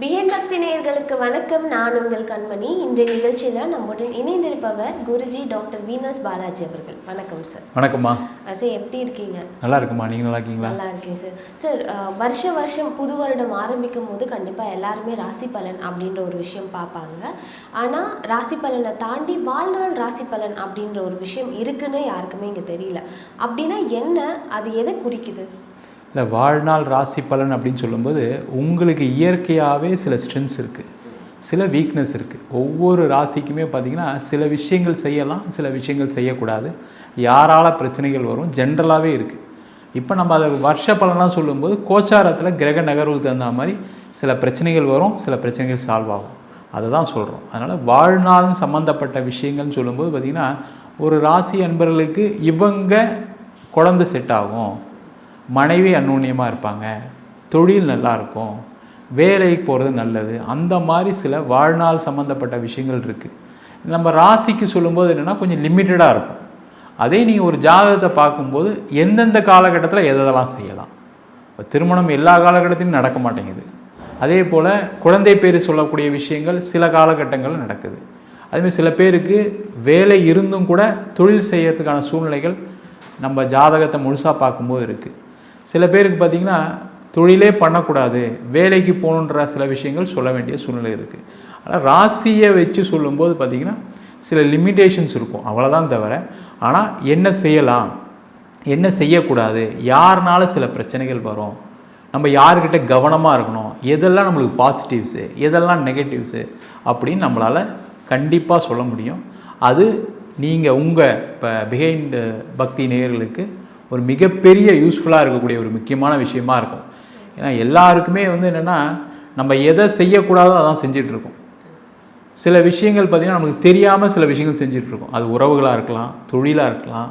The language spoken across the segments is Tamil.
பிஎன் பக்தி நேயர்களுக்கு வணக்கம். நான் உங்கள் கண்மணி. இன்றைய நிகழ்ச்சியில் நம்முடன் இணைந்திருப்பவர் குருஜி டாக்டர் வீனஸ் பாலாஜி அவர்கள். வணக்கம் சார் வணக்கம்மா. சார் எப்படி இருக்கீங்க? நல்லா இருக்குமா நீங்கள் நல்லா இருக்கீங்களா? நல்லா இருக்கேன் சார் சார் வருஷ வருஷம் புது வருடம் ஆரம்பிக்கும் போது கண்டிப்பாக எல்லாருமே ராசி பலன் அப்படின்ற ஒரு விஷயம் பார்ப்பாங்க. ஆனால் ராசி பலனை தாண்டி வாழ்நாள் ராசி பலன் அப்படின்ற ஒரு விஷயம் இருக்குன்னு யாருக்குமே இங்கே தெரியல. அப்படின்னா என்ன? அது எதை குறிக்குது? இல்லை வாழ்நாள் ராசி பலன் அப்படின்னு சொல்லும்போது உங்களுக்கு இயற்கையாகவே சில ஸ்ட்ரென்த்ஸ் இருக்குது சில வீக்னஸ் இருக்குது ஒவ்வொரு ராசிக்குமே பார்த்திங்கன்னா சில விஷயங்கள் செய்யலாம் சில விஷயங்கள் செய்யக்கூடாது. யாரால பிரச்சனைகள் வரும் ஜென்ரலாகவே இருக்குது இப்போ நம்ம அதை வருஷ பலனாக சொல்லும்போது கோச்சாரத்தில் கிரக நகர்வுக்கு தகுந்த மாதிரி சில பிரச்சனைகள் வரும் சில பிரச்சனைகள் சால்வ் ஆகும். அதை தான் சொல்கிறோம் அதனால் வாழ்நாள் சம்மந்தப்பட்ட விஷயங்கள்னு சொல்லும்போது பார்த்திங்கன்னா ஒரு ராசி அன்பர்களுக்கு இவங்க குழந்தை செட் ஆகும். மனைவி அந்நுண்ணியமாக இருப்பாங்க. தொழில் நல்லாயிருக்கும் வேலைக்கு போகிறது நல்லது. அந்த மாதிரி சில வாழ்நாள் சம்மந்தப்பட்ட விஷயங்கள் இருக்குது நம்ம ராசிக்கு சொல்லும்போது என்னென்னா கொஞ்சம் லிமிட்டடாக இருக்கும். அதே நீங்கள் ஒரு ஜாதகத்தை பார்க்கும்போது எந்தெந்த காலகட்டத்தில் எதெல்லாம் செய்யலாம். இப்போ திருமணம் எல்லா காலகட்டத்திலும் நடக்க மாட்டேங்குது. அதே போல் குழந்தை பேர் சொல்லக்கூடிய விஷயங்கள் சில காலகட்டங்களில் நடக்குது. அதுமாதிரி சில பேருக்கு வேலை இருந்தும் கூட தொழில் செய்கிறதுக்கான சூழ்நிலைகள் நம்ம ஜாதகத்தை முழுசாக பார்க்கும்போது இருக்குது சில பேருக்கு பார்த்திங்கன்னா தொழிலே பண்ணக்கூடாது வேலைக்கு போகணுன்ற சில விஷயங்கள் சொல்ல வேண்டிய சூழ்நிலை இருக்குது ஆனால் ராசியை வச்சு சொல்லும்போது பார்த்திங்கன்னா சில லிமிட்டேஷன்ஸ் இருக்கும். அவ்வளோதான் தவிர ஆனால் என்ன செய்யலாம்? என்ன செய்யக்கூடாது? யாருனால சில பிரச்சனைகள் வரும். நம்ம யாருக்கிட்ட கவனமாக இருக்கணும்? எதெல்லாம் நம்மளுக்கு பாசிட்டிவ்ஸு எதெல்லாம் நெகட்டிவ்ஸு அப்படின்னு நம்மளால் கண்டிப்பாக சொல்ல முடியும். அது நீங்கள் உங்கள் இப்போ பிஹைண்ட் பக்தி நேயர்களுக்கு ஒரு மிகப்பெரிய யூஸ்ஃபுல்லாக இருக்கக்கூடிய ஒரு முக்கியமான விஷயமா இருக்கும். ஏன்னா எல்லாருக்குமே வந்து என்னென்னா நம்ம எதை செய்யக்கூடாதோ அதான் செஞ்சிட்ருக்கோம். சில விஷயங்கள் பார்த்திங்கன்னா நமக்கு தெரியாமல் சில விஷயங்கள் செஞ்சிட்ருக்கோம். அது உறவுகளாக இருக்கலாம் தொழிலாக இருக்கலாம்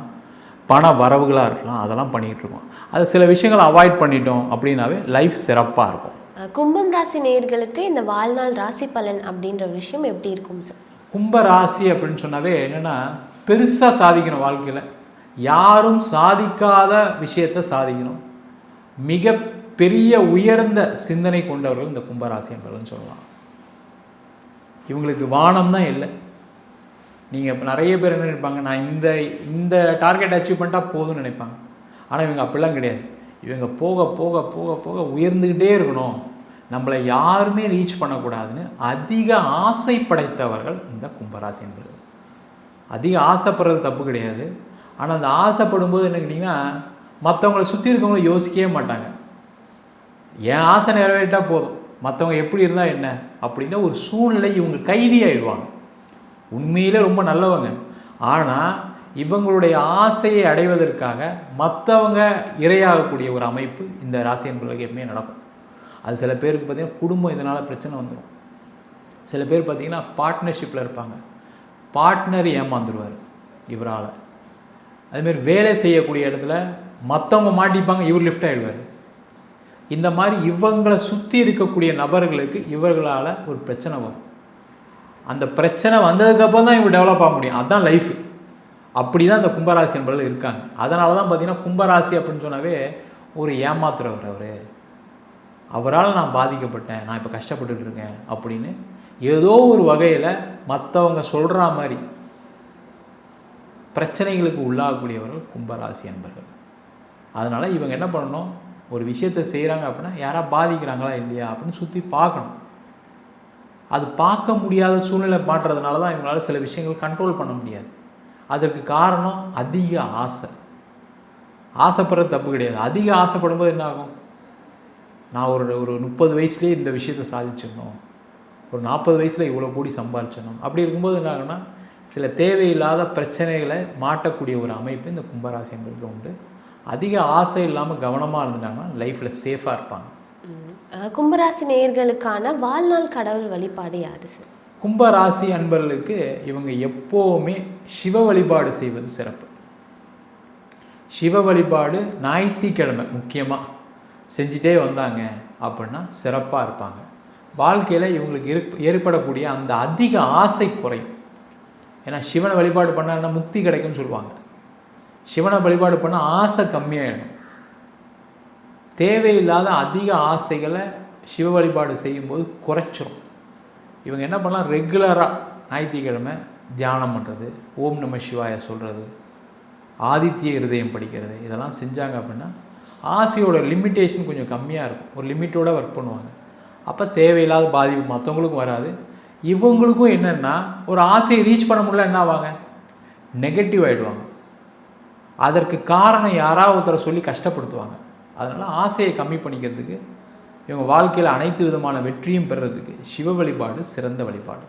பண வரவுகளாக இருக்கலாம் அதெல்லாம் பண்ணிகிட்டு இருக்கோம் அது சில விஷயங்களை அவாய்ட் பண்ணிட்டோம் அப்படின்னாவே லைஃப் சிறப்பாக இருக்கும். கும்பம் ராசி நேயர்களுக்கு இந்த வாழ்நாள் ராசி பலன் அப்படின்ற விஷயம் எப்படி இருக்கும் சார் கும்ப ராசி அப்படின்னு சொன்னாவே என்னென்னா பெருசாக சாதிக்கணும் வாழ்க்கையில். யாரும் சாதிக்காத விஷயத்தை சாதிக்கணும். மிக பெரிய உயர்ந்த சிந்தனை கொண்டவர்கள் இந்த கும்பராசி என்பவர்கள்னு சொல்லலாம். இவங்களுக்கு வானம் தான் இல்லை நீங்கள் நிறைய பேர் என்ன நினைப்பாங்க நான் இந்த இந்த டார்கெட் அச்சீவ் பண்ணிட்டா போதும்னு நினைப்பாங்க. ஆனால் இவங்க அப்படிலாம் கிடையாது. இவங்க போக போக போக போக உயர்ந்துக்கிட்டே இருக்கணும். நம்மளை யாருமே ரீச் பண்ணக்கூடாதுன்னு அதிக ஆசை படைத்தவர்கள் இந்த கும்பராசி என்பது அதிக ஆசைப்படுறது தப்பு கிடையாது. ஆனால் அந்த ஆசைப்படும் போது என்ன கேட்டிங்கன்னா மற்றவங்கள சுற்றி இருக்கவங்கள யோசிக்கவே மாட்டாங்க. என் ஆசை நிறைவேறிட்டால் போதும். மற்றவங்க எப்படி இருந்தால் என்ன? அப்படின்னா ஒரு சூழ்நிலை இவங்க கைதி ஆயிடுவாங்க உண்மையிலே ரொம்ப நல்லவங்க. ஆனால் இவங்களுடைய ஆசையை அடைவதற்காக மற்றவங்க இரையாகக்கூடிய ஒரு அமைப்பு இந்த ராசி என்பதற்கு எப்பவுமே நடக்கும். அது சில பேருக்கு பார்த்திங்கன்னா குடும்பம் இதனால் பிரச்சனை வந்துடும் சில பேர் பார்த்திங்கன்னா பார்ட்னர்ஷிப்பில் இருப்பாங்க. பார்ட்னர் ஏமாந்துருவார் இவரால். அதுமாரி வேலை செய்யக்கூடிய இடத்துல மற்றவங்க மாட்டிப்பாங்க இவர் லிஃப்ட் ஆகிடுவார் இந்த மாதிரி இவங்களை சுற்றி இருக்கக்கூடிய நபர்களுக்கு இவர்களால் ஒரு பிரச்சனை வரும். அந்த பிரச்சனை வந்ததுக்கப்புறம் தான் இவங்க டெவலப் ஆக முடியும். அதுதான் லைஃப் அப்படி தான் இந்த கும்பராசி என்பதில் இருக்காங்க. அதனால தான் பார்த்தீங்கன்னா கும்பராசி அப்படின்னு சொன்னாவே ஒரு ஏமாத்துறவர் அவர். அவரால் நான் பாதிக்கப்பட்டேன் நான் இப்போ கஷ்டப்பட்டுட்டு இருக்கேன் அப்படின்னு ஏதோ ஒரு வகையில் மற்றவங்க சொல்கிற மாதிரி பிரச்சனைகளுக்கு உள்ளாகக்கூடியவர்கள் கும்பராசி என்பர்கள் அதனால் இவங்க என்ன பண்ணணும்? ஒரு விஷயத்தை செய்கிறாங்க அப்படின்னா யாராக பாதிக்கிறாங்களா இல்லையா அப்படின்னு சுற்றி பார்க்கணும். அது பார்க்க முடியாத சூழ்நிலை மாட்டுறதுனால தான் இவங்களால் சில விஷயங்கள் கண்ட்ரோல் பண்ண முடியாது. அதற்கு காரணம் அதிக ஆசை. ஆசைப்படுறது தப்பு கிடையாது. அதிக ஆசைப்படும் போது என்ன ஆகும் நான் ஒரு ஒரு முப்பது வயசுலேயே இந்த விஷயத்தை சாதிச்சிடணும். ஒரு நாற்பது வயசில் இவ்வளோ கோடி சம்பாதிச்சிடணும். அப்படி இருக்கும்போது என்ன ஆகும்னா சில தேவையில்லாத பிரச்சனைகளை மாட்டக்கூடிய ஒரு அமைப்பு இந்த கும்பராசி என்பது உண்டு. அதிக ஆசை இல்லாமல் கவனமாக இருந்துட்டாங்கன்னா லைஃப்பில் சேஃபாக இருப்பாங்க. கும்பராசி நேயர்களுக்கான வாழ்நாள் கடவுள் வழிபாடு யாரு சார்? கும்ப ராசி அன்பர்களுக்கு இவங்க எப்போவுமே சிவ வழிபாடு செய்வது சிறப்பு. சிவ வழிபாடு ஞாயிற்றுக்கிழமை முக்கியமாக செஞ்சுட்டே வந்தாங்க அப்படின்னா சிறப்பாக இருப்பாங்க. வாழ்க்கையில் இவங்களுக்கு ஏற்படக்கூடிய அந்த அதிக ஆசை குறையும். ஏன்னா சிவனை வழிபாடு பண்ணாங்கன்னா முக்தி கிடைக்கும்னு சொல்லுவாங்க. சிவனை வழிபாடு பண்ணால் ஆசை கம்மியாகிடும் தேவையில்லாத அதிக ஆசைகளை சிவ வழிபாடு செய்யும்போது குறைச்சிரும். இவங்க என்ன பண்ணலாம்? ரெகுலராக ஞாயிற்றுக்கிழமை தியானம் பண்ணுறது ஓம் நம சிவாய சொல்கிறது ஆதித்ய இருதயம் படிக்கிறது இதெல்லாம் செஞ்சாங்க அப்படின்னா ஆசையோட லிமிட்டேஷன் கொஞ்சம் கம்மியாக இருக்கும். ஒரு லிமிட்டோட ஒர்க் பண்ணுவாங்க. அப்போ தேவையில்லாத பாதிப்பு மற்றவங்களுக்கும் வராது. இவங்களுக்கும் என்னென்னா ஒரு ஆசையை ரீச் பண்ண முடியல என்ன ஆவாங்க? நெகட்டிவ் ஆகிடுவாங்க அதற்கு காரணம் யாராவது ஒருத்தரை சொல்லி கஷ்டப்படுத்துவாங்க. அதனால் ஆசையை கம்மி பண்ணிக்கிறதுக்கு இவங்க வாழ்க்கையில் அனைத்து விதமான வெற்றியும் பெறுறதுக்கு சிவ வழிபாடு சிறந்த வழிபாடு.